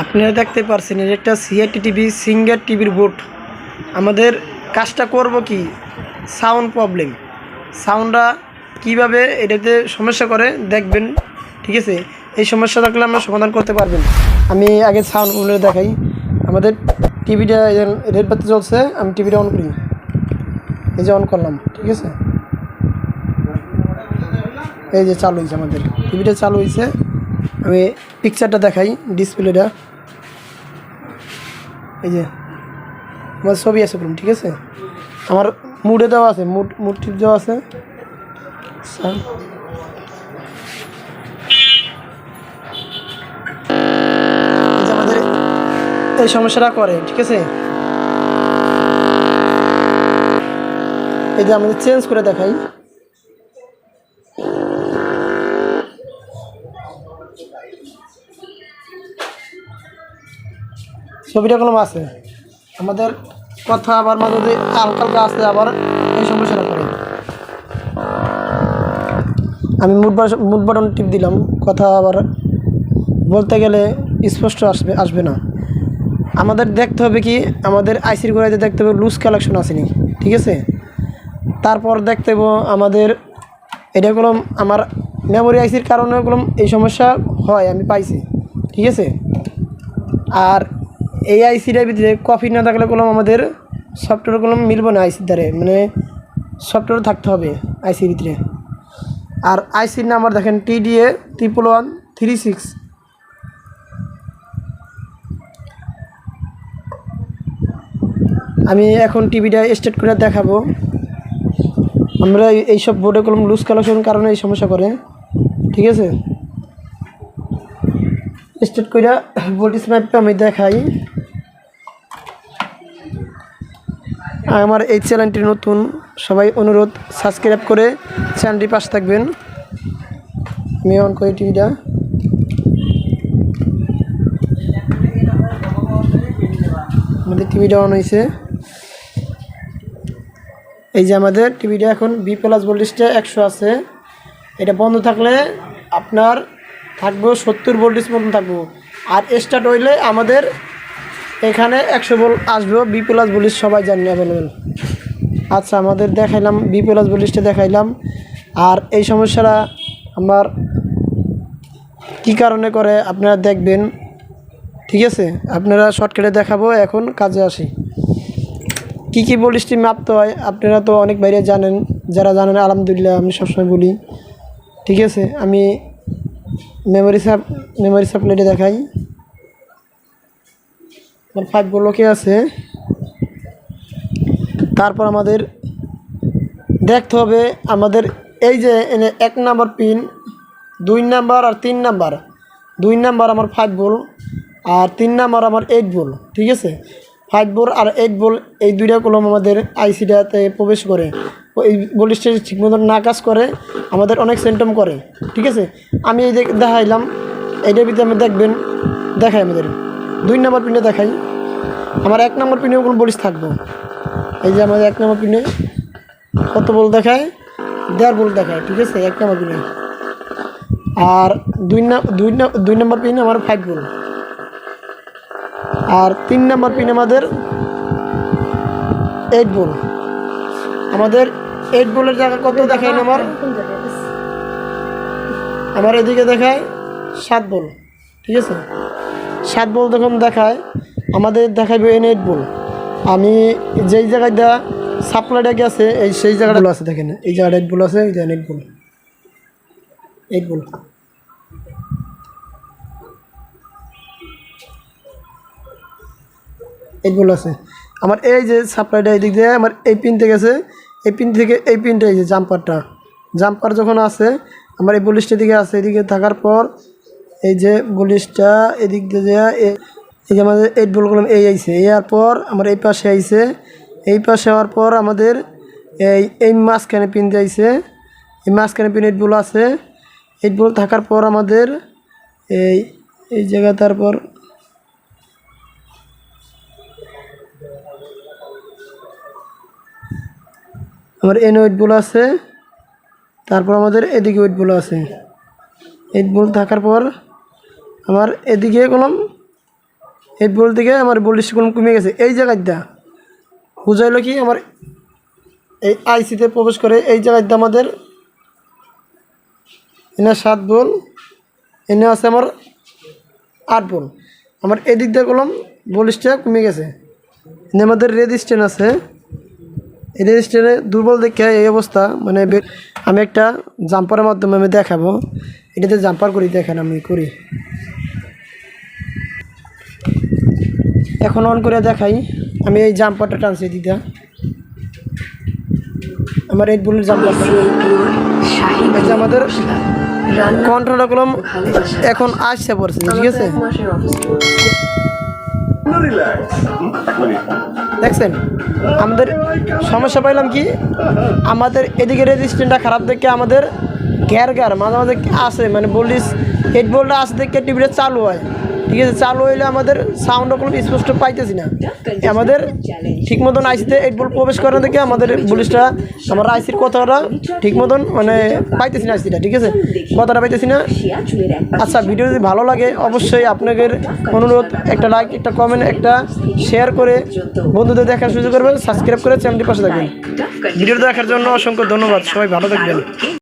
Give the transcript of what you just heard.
আপনারা দেখতে পারছেন এটা একটা সিআরটি টিভি সিঙ্গার টিভির বোর্ড আমাদের কাজটা করব কি? সাউন্ড প্রবলেম সাউন্ডটা কীভাবে এটাতে সমস্যা করে দেখবেন, ঠিক আছে? এই সমস্যা থাকলে আমরা সমাধান করতে পারবেন। আমি আগে সাউন্ডগুলো দেখাই। আমাদের টিভিটা রেড বাতি চলছে, আমি টিভিটা অন করি। এই যে অন করলাম, ঠিক আছে? এই যে চালু হয়েছে আমাদের। টিভিটা চালু হয়েছে। আমি পিকচারটা দেখাই ডিসপ্লেটা এই যে, আমার ছবি আছে বলুন, ঠিক আছে? আমার মুডে দেওয়া আছে মুড মুড টিপ দেওয়া আছে। আমাদের এই সমস্যাটা করে, ঠিক আছে? এই যে আমাদের চেঞ্জ করে দেখাই। ছবিটা কোনো আছে। আমাদের কথা আবার মাঝে মধ্যে হালকা হালকা আসতে আবার এই সমস্যাটা করে। আমি মুড মুড বাটন টিপ দিলাম, কথা আবার বলতে গেলে স্পষ্ট আসবে আসবে না। আমাদের দেখতে হবে কি, আমাদের আইসির গোড়াইতে দেখতে হবে লুজ কালেকশন আসেনি ঠিক আছে? তারপর দেখতে হবে আমাদের এটা কলম আমার মেমোরি আইসির কারণে কলম এই সমস্যা হয়, আমি পাইছি, ঠিক আছে? আর এই আইসিটার ভিতরে কপি না থাকলে কলম আমাদের সফটওয়্যার কলম মিলবে না আইসির দ্বারে। মানে সফটওয়্যার থাকতে হবে আইসির ভিতরে। আর আইসির নাম্বার দেখেন TDA triple one three six আমি এখন টিভিটা স্টার্ট করে দেখাবো। আমরা এই- এইসব বোর্ডে কলম লুজ কালেকশন কারণে এই সমস্যা করে। ঠিক আছে? স্টার্ট করে ভোল্টেজ ম্যাপটা আমি দেখাই। আমার এই চ্যানেলটি নতুন, সবাই অনুরোধ সাবস্ক্রাইব করে চ্যানেলটি পাশে থাকবেন। আমি অন করি টিভিটা। আমাদের টিভিটা অন হয়েছে এই যে আমাদের টিভিটা এখন বি প্লাস ভোল্টেজটা একশো আছে। এটা বন্ধ থাকলে আপনার থাকব, সত্তর ভোল্টেজ মতন থাকব। আর স্টার্ট হইলে আমাদের এখানে একশো ভোল্ট আসবে বি প্লাস বলিস সবাই জানি অ্যাভেলেবেল আচ্ছা আমাদের দেখাইলাম বি প্লাস বলিসটা দেখাইলাম। আর এই সমস্যাটা আমার কী কারণে করে আপনারা দেখবেন? ঠিক আছে? আপনারা শর্টকাটে দেখাবো, এখন কাজে আসি। কী কী ভোল্টেজটি মাপতে হয়, আপনারা তো অনেক বাইরে জানেন। যারা জানেন, আলহামদুলিল্লাহ, আমি সবসময় বলি। ঠিক আছে? আমি মেমোরি সাপ মেমোরি সাপ্লাইটে দেখাই। আমার ফাইভ ব্লকে আছে। তারপর আমাদের দেখতে হবে আমাদের এই যে এনে এক নাম্বার পিন দুই নাম্বার আর তিন নাম্বার। দুই নাম্বার আমার ফাইভ বল আর তিন নাম্বার আমার এইট বল ঠিক আছে? ফাইভ বল আর এইট বল এই দুইটা কলম আমাদের আইসিটাতে প্রবেশ করে। এই বলিসটা ঠিক মতো না কাজ করে, আমাদের অনেক সিমটম করে, ঠিক আছে? আমি এই দেখ- দেখাইলাম, এইটার ভিতরে আমি দেখবেন, দেখাই আমাদের। দুই নম্বর পিনে দেখাই। আমার এক নম্বর পিনেও কোনো বলিস থাকব। এই যে আমাদের এক নম্বর পিনে কত বল দেখায়? দেড় বল দেখায়, ঠিক আছে? এক নম্বর পিনে আর দুই দুই দুই নম্বর পিন আমার ফাইভ বল আর তিন নম্বর পিন আমাদের এইট বল আমাদের এইট বলের জায়গা কত দেখায় আমার? আমার এদিকে দেখায় সাত বল ঠিক আছে? সাত বল যখন দেখায়, আমাদের দেখাইবে এন এইট বল আমি যেই জায়গায় দেওয়া সাপ্লাইটা গেছে এই সেই জায়গাটা আছে, দেখেন। এই জায়গাটা এইট বল আছে, এই দেখেন eight ball eight ball eight ball আছে। আমার এই যে সাপ্লাইটা এই দিক দিয়ে, আমার এই পিন থেকে গেছে। এই পিন থেকে এই পিনটা এই যে জাম্পারটা। জাম্পার যখন আছে, আমার এই বলিশটা দিকে আছে। এদিকে থাকার পর এই যে বলিশটা এদিক দিয়ে এই যে আমাদের এইট বল করলাম এই আইছে। এই আর পর আমার এই পাশে আইছে। এই পাশে হওয়ার পর আমাদের এই এই মাঝখানে পিন দিয়ে আইছে। এই মাঝখানে পিন এইট বল আছে। এইট বল থাকার পর আমাদের এই এই জায়গা, তারপর আমার এন ওয়েট বল আছে। তারপর আমাদের এদিকে ওয়েট বল আছে। এইট বল থাকার পর আমার এদিকে কলম এই বল থেকে আমার বলিষ্ঠ কোন কমে গেছে। এই জায়গাটা বুঝাইলো কি আমার এই আইসিতে প্রবেশ করে এই জায়গাটা আমাদের এনে সাত বল এনে আছে আমার আট বল আমার এদিক দিয়ে করলাম বলিষ্ঠটা কমে গেছে। এনে আমাদের রেজিস্ট্যান্ট আছে। এই রেজিস্ট্যান্টে দুর্বল দেখে এই অবস্থা মানে আমি একটা জাম্পারের মাধ্যমে আমি দেখাবো। এটাতে জাম্পার করি দেখেন আমি করি। এখন অন করে দেখাই। আমি এই জাম্পারটা টানছি দিদা আমার এই বুলের জাম্পারটা। শাহী আমাদের কন্ট্রোলটা করলাম এখন আসছে পড়ছে ঠিক আছে? এক মাসের অফিস দেখছেন? আমাদের সমস্যা পাইলাম কি? আমাদের এদিকে রেজিস্ট্যান্টটা খারাপ দেখে আমাদের গ্যার গ্যার মাঝে মাঝে আসে মানে বলিস হেড বলটা আসে দেখে টিভিটা চালু হয়। ঠিক আছে চালু হইলে আমাদের সাউন্ড কোনো স্পষ্ট পাইতেছি না। আমাদের ঠিক মতন আইসিতে এইট বল প্রবেশ করার দেখে আমাদের পুলিশটা আমার আইসির কথাটা ঠিক মতন মানে পাইতেছি না আইসিটা ঠিক আছে? কথাটা পাইতেছি না। আচ্ছা ভিডিও যদি ভালো লাগে অবশ্যই আপনাদের অনুরোধ একটা লাইক একটা কমেন্ট একটা শেয়ার করে বন্ধুদের দেখার সুযোগ করবেন সাবস্ক্রাইব করে চ্যানেলটি পাশে থাকবেন। ভিডিও দেখার জন্য অসংখ্য ধন্যবাদ সবাই ভালো থাকবেন।